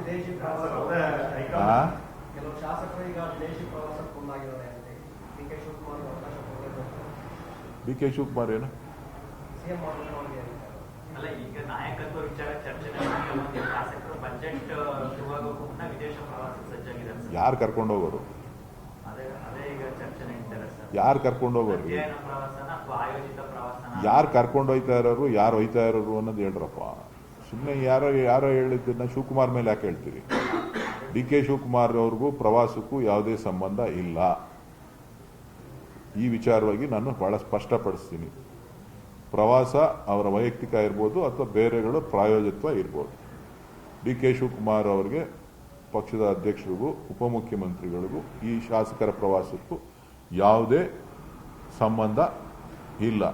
ವಿದೇಶಿ ಪ್ರವಾಸ? ಕೆಲವು ಶಾಸಕರು ಈಗ ವಿದೇಶಿ ಪ್ರವಾಸಕ್ಕೆ ಮುಂದಾಗಿದ್ದಾರೆ ಅಂತ ಡಿ ಕೆ ಶಿವಕುಮಾರ್ ಅವಕಾಶ ಡಿ ಕೆ ಶಿವಕುಮಾರ್ ಏನು? ಸಿಎಂ ಅಲ್ಲ ಈಗ ನಾಯಕತ್ವ ವಿಚಾರ ಚರ್ಚೆ ಶಾಸಕರು ಬಜೆಟ್ ಶುರುವಾಗೋಕ್ಕೂ ಮುನ್ನ ವಿದೇಶ ಪ್ರವಾಸಕ್ಕೆ ಸಜ್ಜಾಗಿದ್ದಾರೆ ಯಾರು ಕರ್ಕೊಂಡು ಹೋಗೋರು? ಯಾರು ಕರ್ಕೊಂಡು ಹೋಗೋರು ಅಧ್ಯಯನ ಪ್ರವಾಸನ ಅಥವಾ ಆಯೋಜಿತ ಪ್ರವಾಸನ? ಯಾರು ಕರ್ಕೊಂಡು ಹೋಯ್ತಾ ಇರೋರು ಯಾರು ಹೋಯ್ತಾ ಇರೋರು ಅನ್ನೋದು ಹೇಳ್ರಪ್ಪ. ಸುಮ್ಮನೆ ಯಾರೋ ಯಾರೋ ಹೇಳಿದ್ದನ್ನ ಶಿವಕುಮಾರ್ ಮೇಲೆ ಯಾಕೆ ಹೇಳ್ತೀರಿ? ಡಿ ಕೆ ಶಿವಕುಮಾರ್ ಅವ್ರಿಗೂ ಪ್ರವಾಸಕ್ಕೂ ಯಾವುದೇ ಸಂಬಂಧ ಇಲ್ಲ. ಈ ವಿಚಾರವಾಗಿ ನಾನು ಬಹಳ ಸ್ಪಷ್ಟಪಡಿಸ್ತೀನಿ. ಪ್ರವಾಸ ಅವರ ವೈಯಕ್ತಿಕ ಇರ್ಬೋದು ಅಥವಾ ಬೇರೆಗಳ ಪ್ರಾಯೋಜತ್ವ ಇರ್ಬೋದು. ಡಿ ಕೆ ಶಿವಕುಮಾರ್ ಅವರಿಗೆ ಪಕ್ಷದ ಅಧ್ಯಕ್ಷರಿಗೂ, ಉಪಮುಖ್ಯಮಂತ್ರಿಗಳಿಗೂ, ಈ ಶಾಸಕರ ಪ್ರವಾಸಕ್ಕೂ ಯಾವುದೇ ಸಂಬಂಧ ಇಲ್ಲ.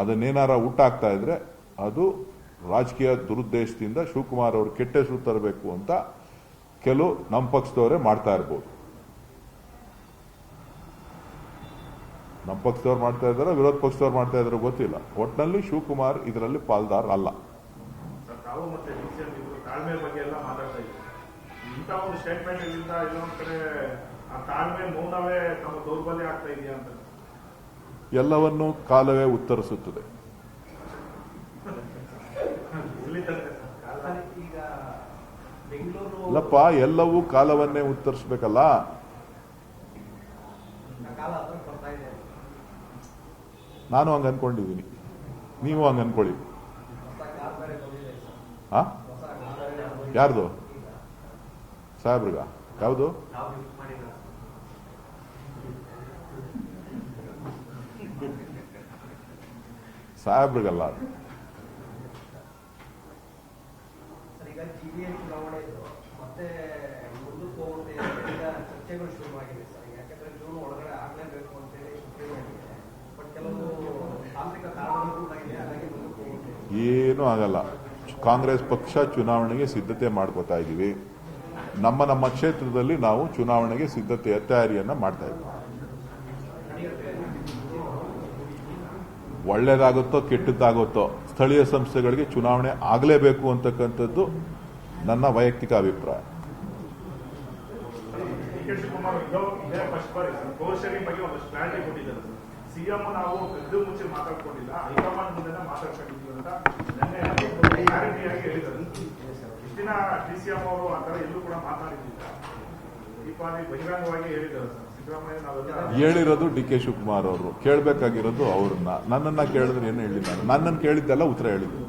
ಅದನ್ನೇನಾರ ಊಟ ಆಗ್ತಾ ಇದ್ರೆ ಅದು ರಾಜಕೀಯ ದುರುದ್ದೇಶದಿಂದ ಶಿವಕುಮಾರ್ ಅವರು ಕೆಟ್ಟ ಹೆಸರು ತರಬೇಕು ಅಂತ ಕೆಲವು ನಮ್ಮ ಪಕ್ಷದವರೇ ಮಾಡ್ತಾ ಇರ್ಬೋದು. ನಮ್ಮ ಪಕ್ಷದವ್ರು ಮಾಡ್ತಾ ಇದಾರೆ ವಿರೋಧ ಪಕ್ಷದವ್ರು ಮಾಡ್ತಾ ಇದ್ದಾರೋ ಗೊತ್ತಿಲ್ಲ. ಒಟ್ಟಿನಲ್ಲಿ ಶಿವಕುಮಾರ್ ಇದರಲ್ಲಿ ಪಾಲ್ದಾರ್ ಅಲ್ಲ. ಸರ್ ಕಾಲವೇ ಮತ್ತೆ ಅಲ್ಲಪ್ಪ ಎಲ್ಲವೂ ಕಾಲವನ್ನೇ ಉತ್ತರಿಸ್ಬೇಕಲ್ಲ? ನಾನು ಹಂಗೆ ಅನ್ಕೊಂಡಿದ್ದೀನಿ. ನೀವು ಹಂಗ ಅನ್ಕೊಳ್ಳಿ. ಹಾ. ಯಾರ್ದು? ಸಾಹೇಬ್ರಿಗ. ಯಾವುದು? ಸಾಹೇಬ್ರಿಗಲ್ಲ ಅದು. ಸರ್ ಈಗ ಜಿ ಬಿ ಎಂ ಚುನಾವಣೆ ಇದು ಮತ್ತೆ ಮುಂದಕ್ಕೆ ಹೋಗುತ್ತೆ ಚರ್ಚೆಗಳು ಶುರುವಾಗಿದೆ ಸರ್. ಯಾಕಂದ್ರೆ ಜೂನ್ ಒಳಗಡೆ ಆಗ್ಲೇಬೇಕು ಅಂತೇಳಿ ಸುಪ್ರೀಂ ಬಟ್ ಕೆಲವು ತಾಂತ್ರಿಕ ಕಾರಣಗಳು ಇದೆ, ಹಾಗಾಗಿ ಮುಂದಕ್ಕೆ ಹೋಗುತ್ತೆ. ಏನೂ ಆಗಲ್ಲ. ಕಾಂಗ್ರೆಸ್ ಪಕ್ಷ ಚುನಾವಣೆಗೆ ಸಿದ್ಧತೆ ಮಾಡ್ಕೋತಾ ಇದ್ದೀವಿ. ನಮ್ಮ ನಮ್ಮ ಕ್ಷೇತ್ರದಲ್ಲಿ ನಾವು ಚುನಾವಣೆಗೆ ಸಿದ್ಧತೆ, ತಯಾರಿಯನ್ನ ಮಾಡ್ತಾ ಇದ್ದೀವಿ. ಒಳ್ಳೇದಾಗುತ್ತೋ ಕೆಟ್ಟದ್ದಾಗುತ್ತೋ ಸ್ಥಳೀಯ ಸಂಸ್ಥೆಗಳಿಗೆ ಚುನಾವಣೆ ಆಗಲೇಬೇಕು ಅಂತಕ್ಕಂಥದ್ದು ನನ್ನ ವೈಯಕ್ತಿಕ ಅಭಿಪ್ರಾಯ. ಹೇಳಿರೋದು ಡಿ ಕೆ ಶಿವಕುಮಾರ್ ಅವರು ಕೇಳಬೇಕಾಗಿರೋದು ಅವ್ರನ್ನ. ನನ್ನನ್ನ ಕೇಳಿದ್ರೆ ಏನು ಹೇಳಿದ್ದಾರೆ ನನ್ನನ್ನು ಕೇಳಿದ್ದೆಲ್ಲ ಉತ್ತರ ಹೇಳಿದ್ದು